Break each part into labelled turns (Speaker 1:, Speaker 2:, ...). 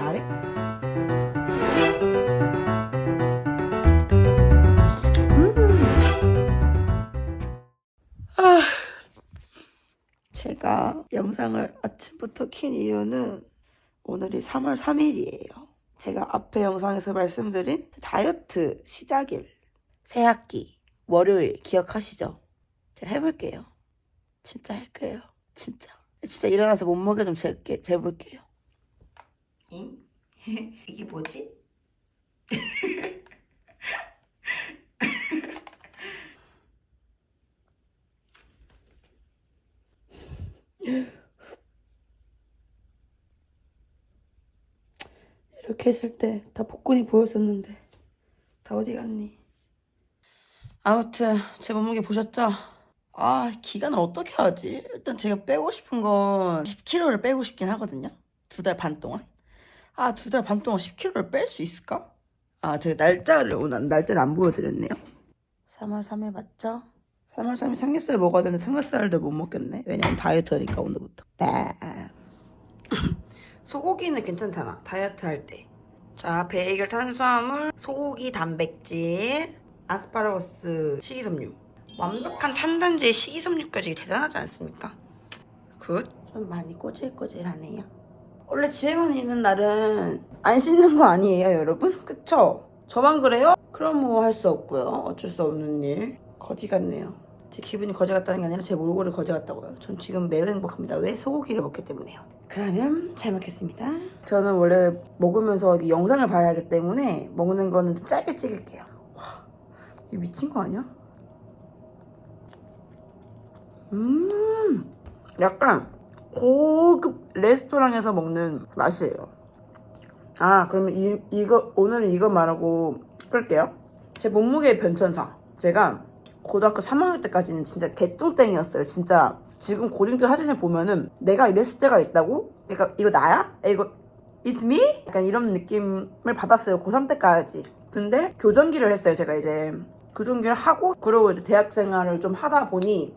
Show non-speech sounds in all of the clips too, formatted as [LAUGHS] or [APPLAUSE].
Speaker 1: 아래? 아, 제가 영상을 아침부터 킨 이유는 오늘이 3월 3일이에요. 제가 앞에 영상에서 말씀드린 다이어트 시작일 새 학기 월요일 기억하시죠? 제가 해볼게요. 진짜 할 거예요. 진짜. 진짜 일어나서 몸무게 좀 재게, 재볼게요. 잉? [LAUGHS] 이게 뭐지? [LAUGHS] 이렇게 했을 때 다 복근이 보였었는데 다 어디 갔니? 아무튼 제 몸무게 보셨죠? 아 기간을 어떻게 하지? 일단 제가 빼고 싶은 건 10kg를 빼고 싶긴 하거든요. 두 달 반 동안. 아 두 달 반 동안 10kg를 뺄 수 있을까? 아 제가 날짜를 오늘 날짜를 안 보여드렸네요. 3월 3일 맞죠? 3월 3일 삼겹살 먹어야 되는데 삼겹살도 못 먹겠네. 왜냐면 다이어트니까 오늘부터. 네. [LAUGHS] 소고기는 괜찮잖아. 다이어트 할 때. 자, 베이글 탄수화물, 소고기 단백질, 아스파라거스 식이섬유. 완벽한 탄단지의 식이섬유까지 대단하지 않습니까? 굿. 좀 많이 꼬질꼬질하네요. 원래 집에만 있는 날은 안 씻는 거 아니에요, 여러분? 그쵸? 저만 그래요? 그럼 뭐 할 수 없고요. 어쩔 수 없는 일. 거지 같네요. 제 기분이 거지 같다는 게 아니라 제 몰골이 거지 같다고요. 전 지금 매우 행복합니다. 왜? 소고기를 먹기 때문에요. 그러면 잘 먹겠습니다. 저는 원래 먹으면서 영상을 봐야 하기 때문에 먹는 거는 좀 짧게 찍을게요. 와, 이거 미친 거 아니야? 음, 약간 고급 레스토랑에서 먹는 맛이에요. 아, 그러면 이, 이거, 오늘은 이거 말하고 끌게요. 제 몸무게 변천사. 제가 고등학교 3학년 때까지는 진짜 개똥땡이었어요. 진짜 지금 고등학교 사진을 보면은 내가 이랬을 때가 있다고? 그러니까 이거 나야? 이거 It's me? 약간 이런 느낌을 받았어요. 고3 때까지. 근데 교정기를 했어요. 제가 이제 교정기를 하고 그러고 이제 대학 생활을 좀 하다 보니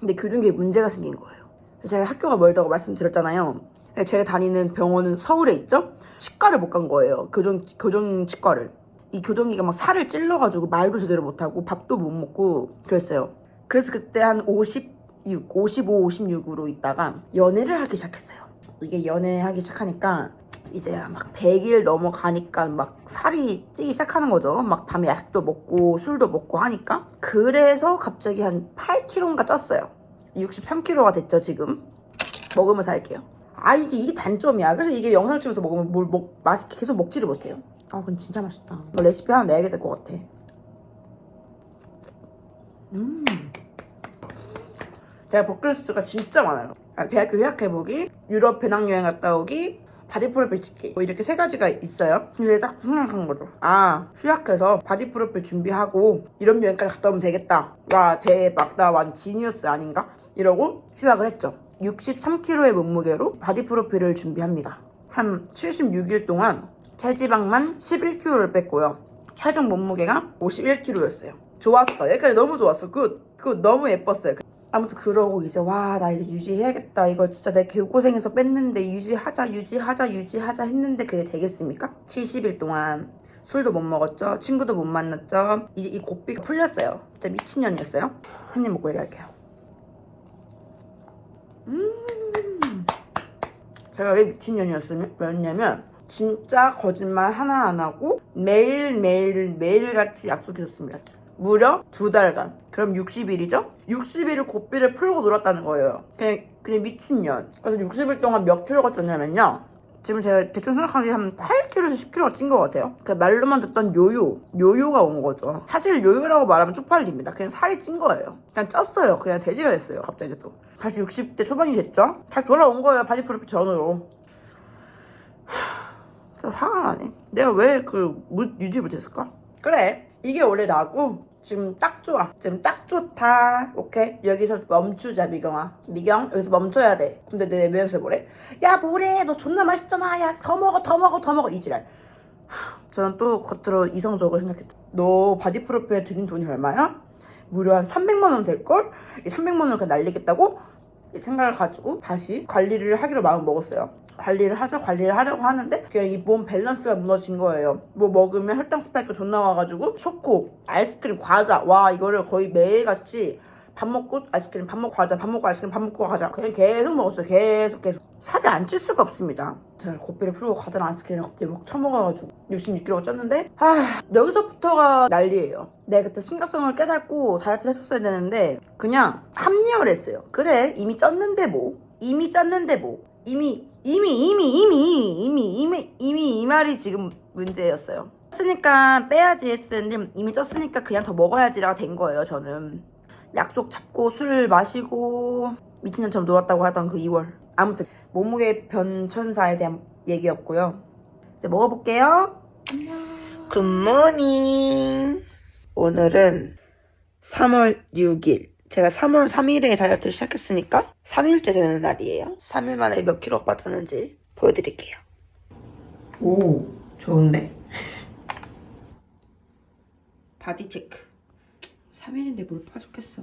Speaker 1: 근데 교정기에 문제가 생긴 거예요. 제가 학교가 멀다고 말씀드렸잖아요. 제가 다니는 병원은 서울에 있죠? 치과를 못 간 거예요. 교정, 교정 치과를. 이 교정기가 막 살을 찔러가지고 말도 제대로 못하고 밥도 못 먹고 그랬어요. 그래서 그때 한 56, 55, 56으로 있다가 연애를 하기 시작했어요. 이게 연애하기 시작하니까 이제 막 100일 넘어가니까 막 살이 찌기 시작하는 거죠. 막 밤에 약도 먹고 술도 먹고 하니까. 그래서 갑자기 한 8kg인가 쪘어요. 63kg가 됐죠, 지금. 먹으면서 할게요. 아, 이게, 이게 단점이야. 그래서 이게 영상을 찍으면서 먹으면 뭘 먹, 맛있게 계속 먹지를 못해요. 아, 근데 진짜 맛있다. 이거 레시피 하나 내야게 될것 같아. 음. 제가 버킷리스트가 진짜 많아요. 아, 대학교 휴학해보기, 유럽 배낭여행 갔다 오기, 바디 프로필 찍기 뭐 이렇게 세 가지가 있어요. 근데 딱 생각한 거죠. 아 휴학해서 바디 프로필 준비하고 이런 여행까지 갔다 오면 되겠다. 와 대박 나 완 지니어스 아닌가? 이러고 휴학을 했죠. 63kg의 몸무게로 바디 프로필을 준비합니다. 한 76일 동안 체지방만 11kg를 뺐고요. 최종 몸무게가 51kg였어요. 좋았어. 여기까지 너무 좋았어. 굿. 굿. 너무 예뻤어요. 아무튼 그러고 이제 와 나 이제 유지해야겠다 이거 진짜 내 개고생해서 뺐는데 유지하자 유지하자 유지하자 했는데 그게 되겠습니까? 70일 동안 술도 못 먹었죠 친구도 못 만났죠 이제 이 고삐가 풀렸어요 진짜 미친년이었어요 한 입 먹고 얘기할게요 음 제가 왜 미친년이었냐면 진짜 거짓말 하나 안 하고 매일매일 매일같이 약속했었습니다 무려 두 달간. 그럼 60일이죠? 60일을 고삐를 풀고 놀았다는 거예요. 그냥, 그냥 미친년. 그래서 60일 동안 몇 킬로가 쪘냐면요. 지금 제가 대충 생각하기에 한 8kg에서 10kg가 찐 것 같아요. 그 말로만 듣던 요요. 요요가 온 거죠. 사실 요요라고 말하면 쪽팔립니다. 그냥 살이 찐 거예요. 그냥 쪘어요. 그냥 돼지가 됐어요. 갑자기 또. 다시 60대 초반이 됐죠? 다시 돌아온 거예요. 바디 프로필 전으로. 하... 화가 나네. 내가 왜 그 유지 못했을까? 그래. 이게 원래 나고 지금 딱 좋아. 지금 딱 좋다. 오케이. 여기서 멈추자, 미경아. 미경, 여기서 멈춰야 돼. 근데 내 외면서 뭐래? 야, 뭐래? 너 존나 맛있잖아. 야, 더 먹어, 더 먹어, 더 먹어. 이지랄. [SIGHS] 저는 또 겉으로 이성적으로 생각했죠. 너 바디 프로필에 들인 돈이 얼마야? 무려 한 300만 원 될걸? 이 300만 원을 그냥 날리겠다고? 이 생각을 가지고 다시 관리를 하기로 마음 먹었어요. 관리를 하자 관리를 하려고 하는데 그냥 이 몸 밸런스가 무너진 거예요. 뭐 먹으면 혈당 스파이크 존나 와가지고 초코, 아이스크림, 과자 와 이거를 거의 매일같이 밥 먹고 아이스크림, 밥 먹고 과자, 밥 먹고 아이스크림, 밥 먹고 과자 그냥 계속 먹었어요. 계속 계속 살이 안 찔 수가 없습니다. 제가 고삐를 풀고 과자랑 아이스크림을 갑자기 막 처먹어가지고 66kg가 쪘는데 아 여기서부터가 난리예요. 내가 그때 심각성을 깨닫고 다이어트를 했었어야 되는데 그냥 합리화를 했어요. 그래 이미 쪘는데 뭐 이미 쪘는데 뭐 이미 이미 이미 이미 이미 이미 이미 이 말이 지금 문제였어요. 쪘으니까 빼야지 했었는데 이미 쪘으니까 그냥 더 먹어야지라고 된 거예요 저는. 약속 잡고 술 마시고 미친년처럼 놀았다고 하던 그 2월. 아무튼 몸무게 변천사에 대한 얘기였고요. 이제 먹어볼게요. 안녕. 굿모닝. 오늘은 3월 6일. 제가 3월 3일에 다이어트를 시작했으니까 3일째 되는 날이에요. 3일 만에 몇 킬로 빠졌는지 보여드릴게요. 오, 좋은데? 바디 체크. 3일인데 뭘 빠졌겠어.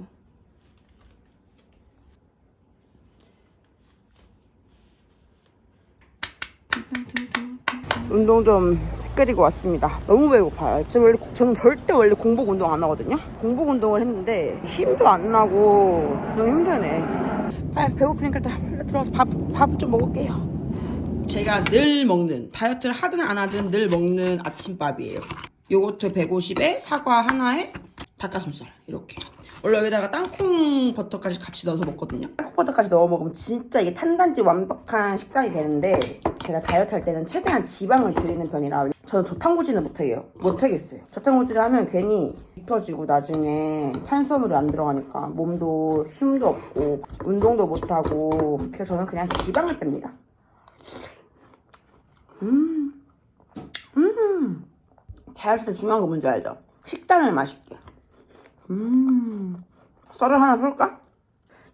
Speaker 1: 운동 좀 찌끄리고 왔습니다. 너무 배고파요. 저 원래, 저는 절대 원래 공복 운동 안 하거든요. 공복 운동을 했는데 힘도 안 나고 너무 힘드네. 빨리 배고프니까 일단 빨리 들어가서 밥, 밥 좀 먹을게요. 제가 늘 먹는 다이어트를 하든 안 하든 늘 먹는 아침밥이에요. 요거트 150에 사과 하나에 닭가슴살 이렇게. 원래 여기다가 땅콩 버터까지 같이 넣어서 먹거든요. 땅콩 버터까지 넣어 먹으면 진짜 이게 탄단지 완벽한 식단이 되는데 제가 다이어트 할 때는 최대한 지방을 줄이는 편이라 저는 저탄고지는 못해요. 못하겠어요. 저탄고지를 하면 괜히 터지고 나중에 탄수화물이 안 들어가니까 몸도 힘도 없고 운동도 못하고 그래서 저는 그냥 지방을 뺍니다. 음, 음. 다이어트 때 중요한 거 뭔지 알죠? 식단을 맛있게. 음, 썰을 하나 풀까?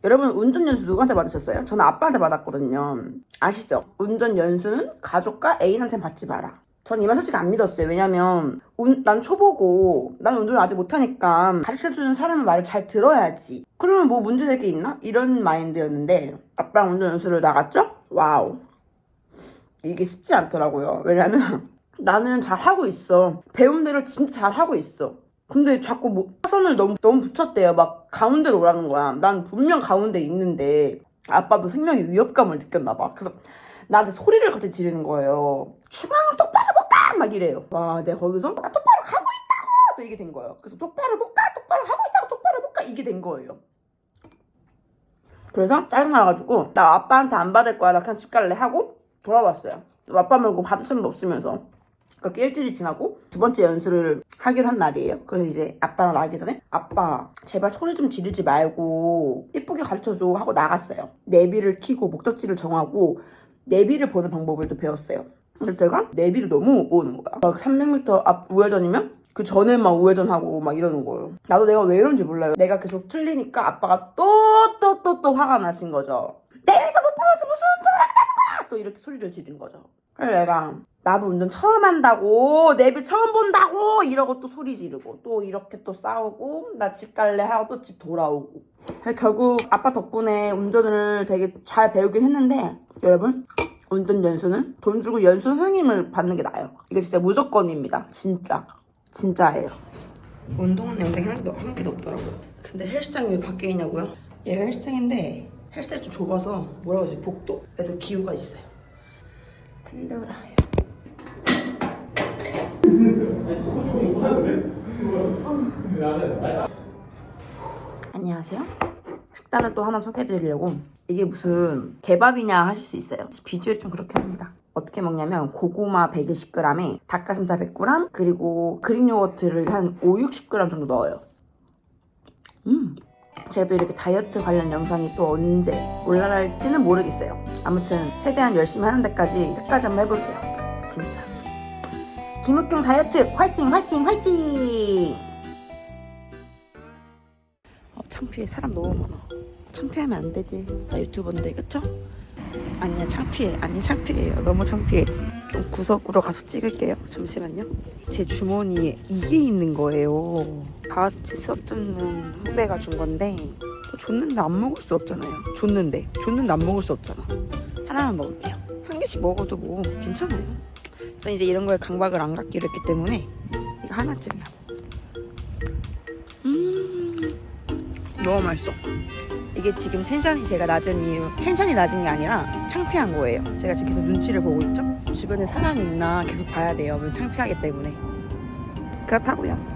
Speaker 1: 여러분 운전 연수 누구한테 받으셨어요? 저는 아빠한테 받았거든요. 아시죠? 운전 연수는 가족과 애인한테 받지 마라. 전 이 말 솔직히 안 믿었어요. 왜냐면 운- 난 초보고 난 운전을 아직 못하니까 가르쳐주는 사람의 말을 잘 들어야지. 그러면 뭐 문제될 게 있나? 이런 마인드였는데 아빠랑 운전 연수를 나갔죠? 와우. 이게 쉽지 않더라고요. 왜냐면 [LAUGHS] 나는 잘 하고 있어. 배운 대로 진짜 잘 하고 있어. 근데 자꾸 뭐 사선을 너무 너무 붙였대요. 막 가운데로 오라는 거야. 난 분명 가운데 있는데 아빠도 생명의 위협감을 느꼈나 봐. 그래서 나한테 소리를 갑자기 지르는 거예요. 중앙을 똑바로 못 가! 막 이래요. 와, 내가 거기서 나 똑바로 가고 있다고! 또 이게 된 거예요. 그래서 똑바로 못 가! 똑바로 하고 있다고! 똑바로 못 가! 이게 된 거예요. 그래서 짜증나가지고 나 아빠한테 안 받을 거야. 나 그냥 집 갈래 하고 돌아왔어요. 아빠 말고 받을 사람도 없으면서 그렇게 일주일이 지나고 두 번째 연수를 하기로 한 날이에요. 그래서 이제 아빠랑 나가기 전에 아빠 제발 소리 좀 지르지 말고 예쁘게 가르쳐줘 하고 나갔어요. 내비를 켜고 목적지를 정하고 내비를 보는 방법을 또 배웠어요. 그래서 제가 내비를 너무 못 보는 거야. 막 300m 앞 우회전이면 그 전에만 우회전하고 막 이러는 거예요. 나도 내가 왜 이런지 몰라요. 내가 계속 틀리니까 아빠가 또 또 또또 화가 나신 거죠. 내비도 못 보면서 무슨 운전을 하겠다는 거야! 또 이렇게 소리를 지른 거죠. 그래서 내가. 나도 운전 처음 한다고 내비 처음 본다고 이러고 또 소리 지르고 또 이렇게 또 싸우고 나 집 갈래 하고 또 집 돌아오고. 결국 아빠 덕분에 운전을 되게 잘 배우긴 했는데 여러분 운전 연수는 돈 주고 연수 선생님을 받는 게 나아요. 이거 진짜 무조건입니다. 진짜. 진짜예요. 운동하는 한, 개- 한 개도 없더라고요. 근데 헬스장이 왜 밖에 있냐고요? 얘가 헬스장인데 헬스장이 좀 좁아서 뭐라고 하지? 복도? 그래도 기우가 있어요 힘들어요 안녕하세요. 식단을 또 하나 소개해드리려고 이게 무슨 개밥이냐 하실 수 있어요. 비주얼이 좀 그렇게 합니다. 어떻게 먹냐면 고구마 120g에 닭가슴살 100g 그리고 그릭 요거트를 한 5, 60g 정도 넣어요. 음. 제가 또 이렇게 다이어트 관련 영상이 또 언제 올라갈지는 모르겠어요. 아무튼 최대한 열심히 하는 데까지 끝까지 한번 해볼게요. 진짜. 김흑경 다이어트 화이팅 화이팅 화이팅! 어, 창피해. 사람 너무 많아. 창피하면 안 되지. 나 유튜버인데 그쵸? 아니야 창피해. 아니 창피해요. 너무 창피해. 좀 구석으로 가서 찍을게요. 잠시만요. 제 주머니에 이게 있는 거예요. 다 같이 수업 듣는 후배가 준 건데. 또 줬는데 안 먹을 수 없잖아요 줬는데 줬는데 안 먹을 수 없잖아 하나만 먹을게요 한개 개씩 먹어도 뭐 괜찮아요. 저 이제 이런 거에 강박을 안 갖기로 했기 때문에 이거 하나쯤이야. 음, 너무 맛있어. 이게 지금 텐션이 제가 낮은 이유 텐션이 낮은 게 아니라 창피한 거예요. 제가 지금 계속 눈치를 보고 있죠. 주변에 사람이 있나 계속 봐야 돼요. 창피하기 때문에. 그렇다고요.